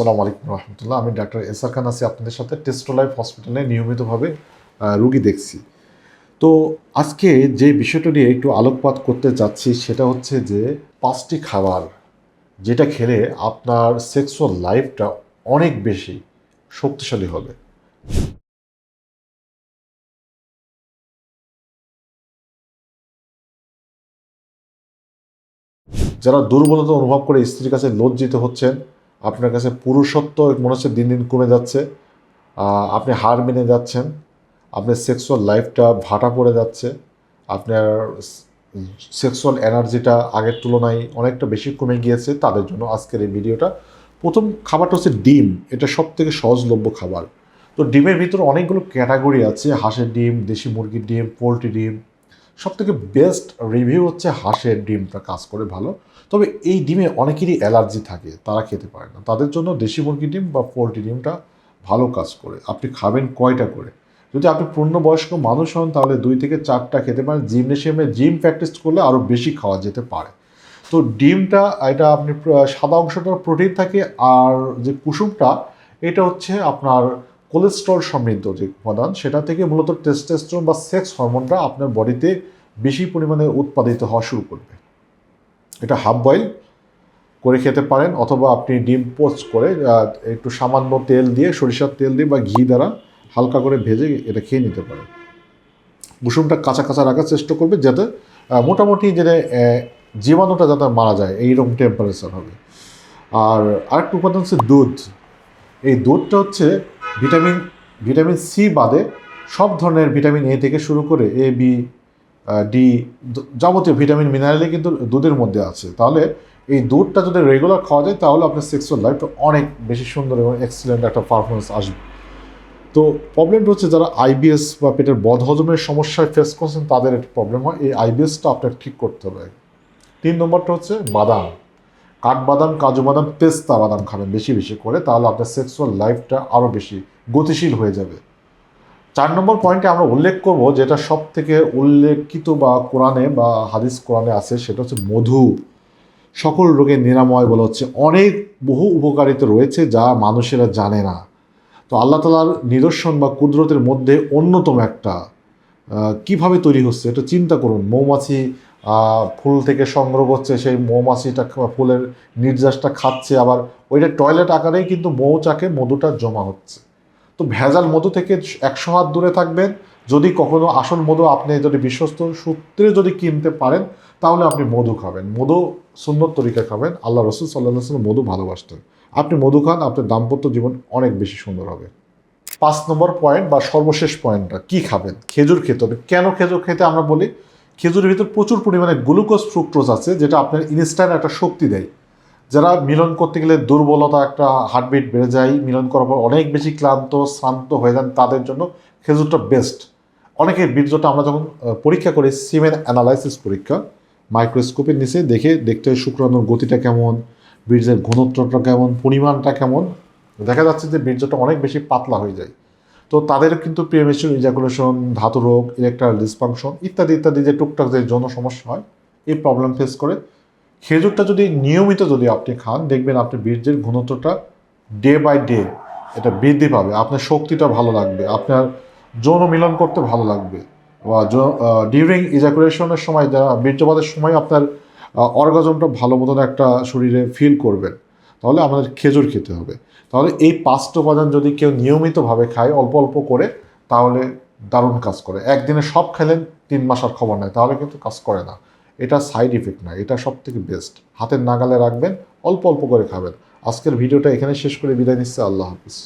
আসসালামু আলাইকুম রহমতুল্লাহ। আমি ডাক্তার এসআর খান আছি, আপনাদের সাথে টেস্টোলাইফ হসপিটালে নিয়মিতভাবে রুগী দেখছি। তো আজকে যে বিষয়টা নিয়ে একটু আলোকপাত করতে যাচ্ছি, সেটা হচ্ছে যে পাঁচটি খাবার যেটা খেলে আপনার সেক্সুয়াল লাইফটা অনেক বেশি শক্তিশালী হবে। যারা দুর্বলতা অনুভব করে স্ত্রীর কাছে লজ্জিত হচ্ছেন আপনার কাছে পুরুষত্ব মনে হচ্ছে দিন দিন কমে যাচ্ছে। আপনি হার মেনে যাচ্ছেন। আপনার সেক্সুয়াল লাইফটা ভাটা পড়ে যাচ্ছে। আপনার সেক্সুয়াল এনার্জিটা আগের তুলনায় অনেকটা বেশি কমে গিয়েছে তাদের জন্য আজকের এই ভিডিওটা। প্রথম খাবারটা হচ্ছে ডিম। এটা সব থেকে সহজলভ্য খাবার। তো ডিমের ভিতরে অনেকগুলো ক্যাটাগরি আছে। হাঁসের ডিম, দেশি মুরগির ডিম, পোলট্রি ডিম সব থেকে বেস্ট রিভিউ হচ্ছে হাঁসের ডিমটা কাজ করে ভালো। তবে এই ডিমে অনেকেরই অ্যালার্জি থাকে, তারা খেতে পারে না। তাদের জন্য দেশি মুরগির ডিম বা পোলট্রি ডিমটা ভালো কাজ করে। আপনি খাবেন কয়টা করে? যদি আপনি পূর্ণবয়স্ক মানুষ হন, তাহলে দুই থেকে চারটা খেতে পারেন। জিমনেশিয়ামে জিম প্র্যাকটিস করলে আরও বেশি খাওয়া যেতে পারে। তো ডিমটা, এটা আপনি সাদা অংশটা প্রোটিন থাকে, আর যে কুসুমটা, এটা হচ্ছে আপনার কোলেস্ট্রল সমৃদ্ধ যে উপাদান, সেটা থেকে মূলত টেস্টেস্ট্রন বা সেক্স হরমোনটা আপনার বডিতে বেশি পরিমাণে উৎপাদিত হওয়া শুরু করবে। এটা হাফ বয়েল করে খেতে পারেন, অথবা আপনি ডিম পোস্ট করে একটু সামান্য তেল দিয়ে, সরিষার তেল দিয়ে বা ঘি দ্বারা হালকা করে ভেজে এটা খেয়ে নিতে পারেন। কুসুমটা কাঁচা কাঁচা রাখার চেষ্টা করবে যাতে মোটামুটি যেটা জীবাণুটা যাতে মারা যায়, এইরকম টেম্পারেচার হবে। আর আরেকটা উপাদান হচ্ছে দুধ। এই দুধটা হচ্ছে ভিটামিন ভিটামিন সি বাদে সব ধরনের ভিটামিন এ থেকে শুরু করে এ, বি ডি যাবতীয় ভিটামিন মিনারেলই কিন্তু দুধের মধ্যে আছে। তাহলে এই দুধটা যদি রেগুলার খাওয়া যায়, তাহলে আপনার সেক্সুয়াল লাইফটা অনেক বেশি সুন্দর এবং এক্সিলেন্ট একটা পারফরমেন্স আসবে। তো প্রবলেমটা হচ্ছে যারা আইবিএস বা পেটের বদহজমের সমস্যায় ফেস করছেন, তাদের একটা প্রবলেম হয়। এই আইবিএসটা আপনার ঠিক করতে হবে। তিন নম্বরটা হচ্ছে বাদাম। কাঠবাদাম, কাজু বাদাম, পেস্তা বাদাম খাবেন বেশি বেশি করে, তাহলে আপনার সেক্সুয়াল লাইফটা আরও বেশি গতিশীল হয়ে যাবে। চার নম্বর পয়েন্টে আমরা উল্লেখ করব যেটা সব থেকে উল্লেখিত বা কোরআনে বা হাদিস কোরআনে আছে, সেটা হচ্ছে মধু। সকল রোগের নিরাময় বলা হচ্ছে। অনেক বহু উপকারিতা রয়েছে যা মানুষেরা জানে না। তো আল্লাহ তালার নিদর্শন বা কুদরতের মধ্যে অন্যতম একটা কীভাবে তৈরি হচ্ছে, এটা চিন্তা করুন। মৌমাছি ফুল থেকে সংগ্রহ করছে সেই মৌমাছিটা ফুলের নির্যাসটা খাচ্ছে, আবার ওইটা টয়লেট আকারেই কিন্তু মৌচাকে মধুটা জমা হচ্ছে। তো ভেজাল মধু থেকে একশো হাত দূরে থাকবেন, যদি কখনো আসল মধু আপনি যদি বিশ্বস্ত সূত্রে যদি কিনতে পারেন, তাহলে আপনি মধু খাবেন। মধু সুন্দর তরিকা খাবেন। আল্লাহ রসুল সাল্লাহ সাল্লাম মধু ভালোবাসতেন। আপনি মধু খান, আপনার দাম্পত্য জীবন অনেক বেশি সুন্দর হবে। পাঁচ নম্বর পয়েন্ট বা সর্বশেষ পয়েন্টটা কি খাবেন? খেজুর খেতে হবে। কেন খেজুর খেতে আমরা বলি? খেজুরের ভিতর প্রচুর পরিমাণে গ্লুকোজ ফ্রুক্টোজ আছে, যেটা আপনার ইনস্ট্যান্ট একটা শক্তি দেয়। যারা মিলন করতে গেলে দুর্বলতা, একটা হার্টবিট বেড়ে যায়, মিলন করার পর অনেক বেশি ক্লান্ত, শ্রান্ত হয়ে যান, তাদের জন্য খেজুরটা বেস্ট অনেকে বীর্যটা আমরা যখন পরীক্ষা করি সিমেন অ্যানালাইসিস পরীক্ষা মাইক্রোস্কোপের নিচে দেখে দেখতে শুক্রাণুর গতিটা কেমন, বীর্যের ঘনত্বটা কেমন, পরিমাণটা কেমন। দেখা যাচ্ছে যে বীর্যটা অনেক বেশি পাতলা হয়ে যায়। তো তাদের কিন্তু প্রিমেচুর ইজাকুলেশন ধাতু রোগ ইলেকট্রাল ডিসফাংশন ইত্যাদি ইত্যাদি যে টুকটাক যে যৌন সমস্যা হয়, এই প্রবলেম ফেস করে। খেজুরটা যদি নিয়মিত যদি আপনি খান, দেখবেন আপনার বীর্যের ঘনত্বটা ডে বাই ডে এটা বৃদ্ধি পাবে। আপনার শক্তিটা ভালো লাগবে, আপনার যৌন মিলন করতে ভালো লাগবে। বা ডিউরিং ইজাকুলেশনের সময়, যারা বীর্যপাতের সময় আপনার অর্গাজমটা ভালো মতন একটা শরীরে ফিল করবেন। তাহলে আমাদের খেজুর খেতে হবে। তাহলে এই পাঁচটা উপাদান যদি কেউ নিয়মিতভাবে খায়, অল্প অল্প করে, তাহলে দারুণ কাজ করে। একদিনে সব খেলেন তিন মাস আর খবর নেয় তাহলে কিন্তু কাজ করে না। এটা সাইড ইফেক্ট না, এটা সব থেকে বেস্ট হাতের নাগালে রাখবেন, অল্প অল্প করে খাবেন। আজকের ভিডিওটা এখানে শেষ করে, বিদায় নিচ্ছে, আল্লাহ হাফিজ।